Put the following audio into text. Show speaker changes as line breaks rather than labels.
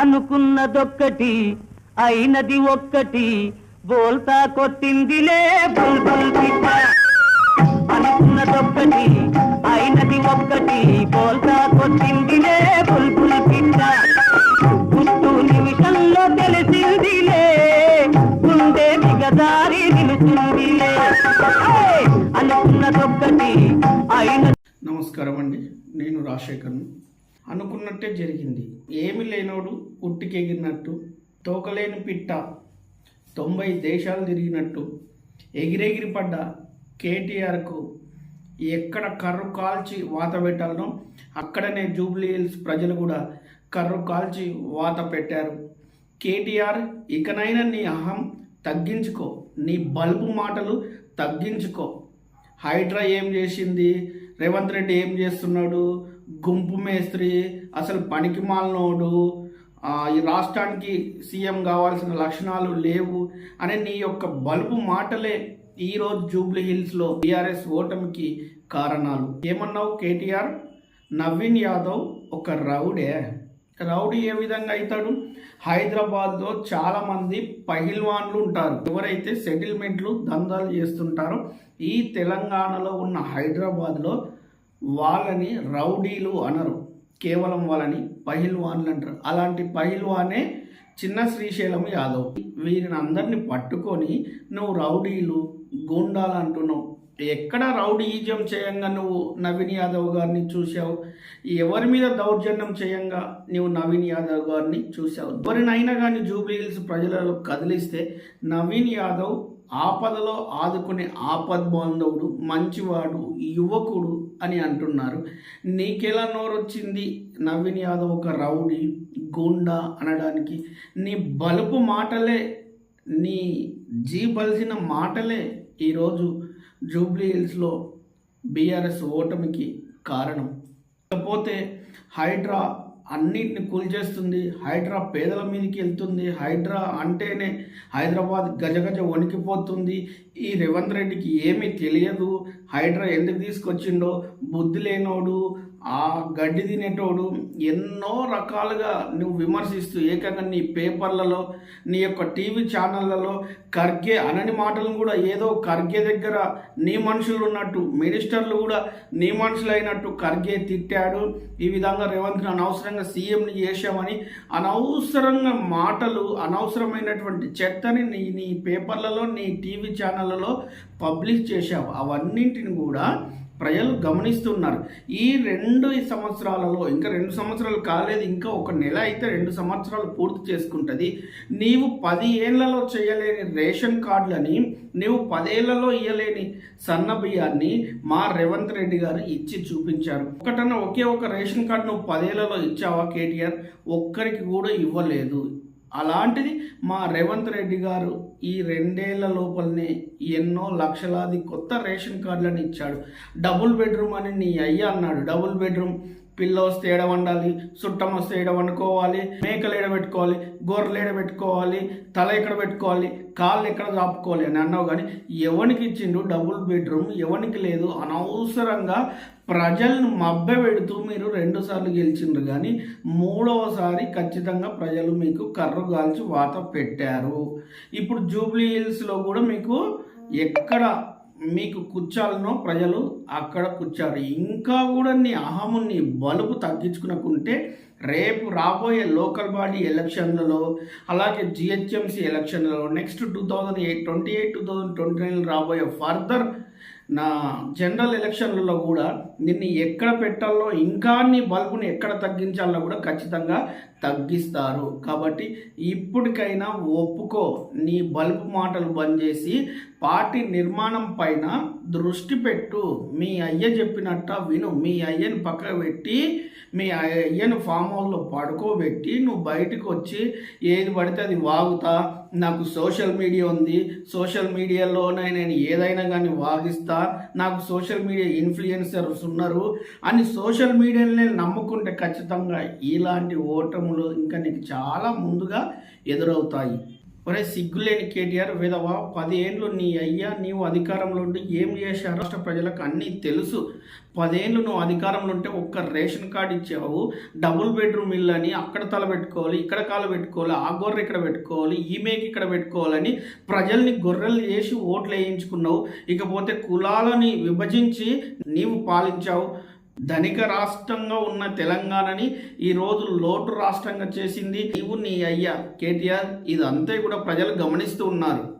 అనుకున్నదొక్కటి అయినది ఒక్కటి బోల్తా కొట్టిందిలే బుల్బుల్ పిట్ట అనుకున్నదొక్కటి అయినది ఒక్కటి బోల్తా కొట్టిందిలే బుల్బుల్ పిట్ట పుట్టు నిమిషంలో తెలిసిందిలే గుండె దిగదారి నిలుచుందిలే. అనుకున్నదొక్కటి అయిన
నమస్కారం అండి నేను రాజశేఖర్ను. అనుకున్నట్టే జరిగింది. ఏమి లేనోడు ఉట్టికెగిరినట్టు తోకలేని పిట్ట తొంభై దేశాలు తిరిగినట్టు ఎగిరెగిరి పడ్డ కేటీఆర్కు ఎక్కడ కర్రు కాల్చి వాత పెట్టాలనో అక్కడనే జూబ్లీ హిల్స్ ప్రజలు కూడా కర్రు కాల్చి వాత పెట్టారు. కేటీఆర్ ఇకనైనా నీ అహం తగ్గించుకో నీ బల్బు మాటలు తగ్గించుకో. హైడ్రా ఏం చేసింది? రేవంత్ రెడ్డి ఏం చేస్తున్నాడు? గుంపు మేస్త్రి అసలు పనికి మాలనోడు ఈ రాష్ట్రానికి సీఎం కావాల్సిన లక్షణాలు లేవు అనే నీ యొక్క బలుపు మాటలే ఈరోజు జూబ్లీ హిల్స్లో టీఆర్ఎస్ ఓటమికి కారణాలు. ఏమన్నావు కేటీఆర్? నవీన్ యాదవ్ ఒక రౌడే. రౌడీ ఏ విధంగా అవుతాడు? హైదరాబాద్లో చాలామంది పహిల్వాన్లు ఉంటారు. ఎవరైతే సెటిల్మెంట్లు దందాలు చేస్తుంటారో ఈ తెలంగాణలో ఉన్న హైదరాబాద్లో వాళ్ళని రౌడీలు అనరు. కేవలం వాళ్ళని పహిల్వాన్లు అంటారు. అలాంటి పహిల్వానే చిన్న శ్రీశైలం యాదవ్. వీరిని అందరిని పట్టుకొని నువ్వు రౌడీలు గూండాలు అంటున్నావు. ఎక్కడ రౌడీజం చేయంగా నువ్వు నవీన్ యాదవ్ గారిని చూసావు ఎవరి మీద దౌర్జన్యం చేయంగా నువ్వు నవీన్ యాదవ్ గారిని చూసావు ఎవరినైనా కానీ జూబ్లీహిల్స్ ప్రజలలో కదిలిస్తే నవీన్ యాదవ్ ఆపదలో ఆదుకునే ఆపద్ బాంధవుడు మంచివాడు యువకుడు అని అంటున్నారు. నీకెలా నోరొచ్చింది? నవీన్ యాదవ్ ఒక రౌడీ గుండా అనడానికి. నీ బలుపు మాటలే నీ జీ బలిసిన మాటలే ఈరోజు జూబ్లీ హిల్స్లో బీఆర్ఎస్ ఓటమికి కారణం. లేకపోతే హైడ్రా అన్నిటిని కూల్చేస్తుంది హైడ్రా పేదల మీదకి వెళ్తుంది హైడ్రా అంటేనే హైదరాబాద్ గజగజ వణికిపోతుంది. ఈ రేవంత్ రెడ్డికి ఏమీ తెలియదు. హైడ్రా ఎందుకు తీసుకొచ్చిండో బుద్ధి లేనోడు ఆ గడ్డి తినేటోడు ఎన్నో రకాలుగా నువ్వు విమర్శిస్తూ ఏకంగా నీ పేపర్లలో నీ యొక్క టీవీ ఛానళ్ళలో ఖర్గే అనని మాటలను కూడా ఏదో ఖర్గే దగ్గర నీ మనుషులు ఉన్నట్టు మినిస్టర్లు కూడా నీ మనుషులు అయినట్టు ఖర్గే తిట్టాడు. ఈ విధంగా రేవంత్ని అనవసరంగా సీఎంని చేశామని అనవసరంగా మాటలు అనవసరమైనటువంటి చెత్తని నీ నీ పేపర్లలో నీ టీవీ ఛానళ్ళలో పబ్లిష్ చేశావు. అవన్నింటిని కూడా ప్రజలు గమనిస్తున్నారు. ఈ రెండు సంవత్సరాలలో ఇంకా రెండు సంవత్సరాలు కాలేదు ఇంకా ఒక నెల అయితే రెండు సంవత్సరాలు పూర్తి చేసుకుంటుంది. నీవు పది ఏళ్ళలో చేయలేని రేషన్ కార్డులని నీవు పదేళ్ళలో ఇయ్యలేని సన్న బియ్యాన్ని మా రేవంత్ రెడ్డి గారు ఇచ్చి చూపించారు. ఒకటన్నా ఒకే ఒక రేషన్ కార్డు నువ్వు పదేళ్ళలో ఇచ్చావా కేటీఆర్? ఒక్కరికి కూడా ఇవ్వలేదు. అలాంటిది మా రేవంత్ రెడ్డి గారు ఈ రెండేళ్ళ లోపలనే ఎన్నో లక్షలాది కొత్త రేషన్ కార్డులను ఇచ్చాడు. డబుల్ బెడ్రూమ్ అని నీ అయ్య అన్నాడు. డబుల్ బెడ్రూమ్ పిల్ల వస్తే ఏడ వండాలి సుట్టం వస్తే ఏడ వండుకోవాలి మేకలు ఏడ పెట్టుకోవాలి గొర్రెలు ఏడ పెట్టుకోవాలి తల ఎక్కడ పెట్టుకోవాలి కాళ్ళు ఎక్కడ చాపుకోవాలి అని అన్నావు కానీ ఎవరికి ఇచ్చిండు డబుల్ బెడ్రూమ్ ఎవరికి లేదు. అనవసరంగా ప్రజలను మబ్బె పెడుతూ మీరు రెండుసార్లు గెలిచిండ్రు కానీ మూడవసారి ఖచ్చితంగా ప్రజలు మీకు కర్రు కాల్చి వాత పెట్టారు. ఇప్పుడు జూబ్లీ హిల్స్లో కూడా మీకు ఎక్కడ మీకు కూర్చాలనో ప్రజలు అక్కడ కూర్చారు. ఇంకా కూడా నీ అహముని బలుపు తగ్గించుకునకుంటే రేపు రాబోయే లోకల్ బాడీ ఎలక్షన్లలో అలాగే జిహెచ్ఎంసీ ఎలక్షన్లలో next two thousand eight twenty eight two thousand twenty nine రాబోయే ఫర్దర్ నా జనరల్ ఎలక్షన్లలో కూడా నిన్ను ఎక్కడ పెట్టాలో ఇంకా నీ బల్బుని ఎక్కడ తగ్గించాలో కూడా ఖచ్చితంగా తగ్గిస్తారు. కాబట్టి ఇప్పటికైనా ఒప్పుకో. నీ బల్బు మాటలు బంద్ చేసి పార్టీ నిర్మాణం పైన దృష్టి పెట్టు. మీ అయ్య చెప్పినట్ట విను. మీ అయ్యని పక్క పెట్టి మీ అయ్యను ఫామ్ హౌస్లో పడుకోబెట్టి నువ్వు బయటకు వచ్చి ఏది పడితే అది వాగుతా. నాకు సోషల్ మీడియా ఉంది. సోషల్ మీడియాలోనే నేను ఏదైనా కానీ వాగిస్తా. నాకు సోషల్ మీడియా ఇన్ఫ్లుయెన్సర్స్ ఉన్నారు. అని సోషల్ మీడియాని నమ్ముకుంటే ఖచ్చితంగా ఇలాంటి ఓటములు ఇంకా నీకు చాలా ముందుగా ఎదురవుతాయి. ఒరే సిగ్గులేని కేటీఆర్ విధవా పదేండ్లు నీ అయ్యా నీవు అధికారంలో ఉండి ఏం చేశారు? రాష్ట్ర ప్రజలకు అన్నీ తెలుసు. పదేండ్లు నువ్వు అధికారంలో ఉంటే ఒక్క రేషన్ కార్డు ఇచ్చావు. డబుల్ బెడ్రూమ్ ఇల్లు అని అక్కడ తల పెట్టుకోవాలి ఇక్కడ కాలు పెట్టుకోవాలి ఆ గొర్రె ఇక్కడ పెట్టుకోవాలి ఈ మేక ఇక్కడ పెట్టుకోవాలని ప్రజల్ని గొర్రెలు చేసి ఓట్లు వేయించుకున్నావు. ఇకపోతే కులాలని విభజించి నీవు పాలించావు. ధనిక రాష్ట్రంగా ఉన్న తెలంగాణని ఈ రోజు లోటు రాష్ట్రంగా చేసింది. నీవు నీ అయ్యా కేటీఆర్. ఇదంతా కూడా ప్రజలు గమనిస్తూ ఉన్నారు.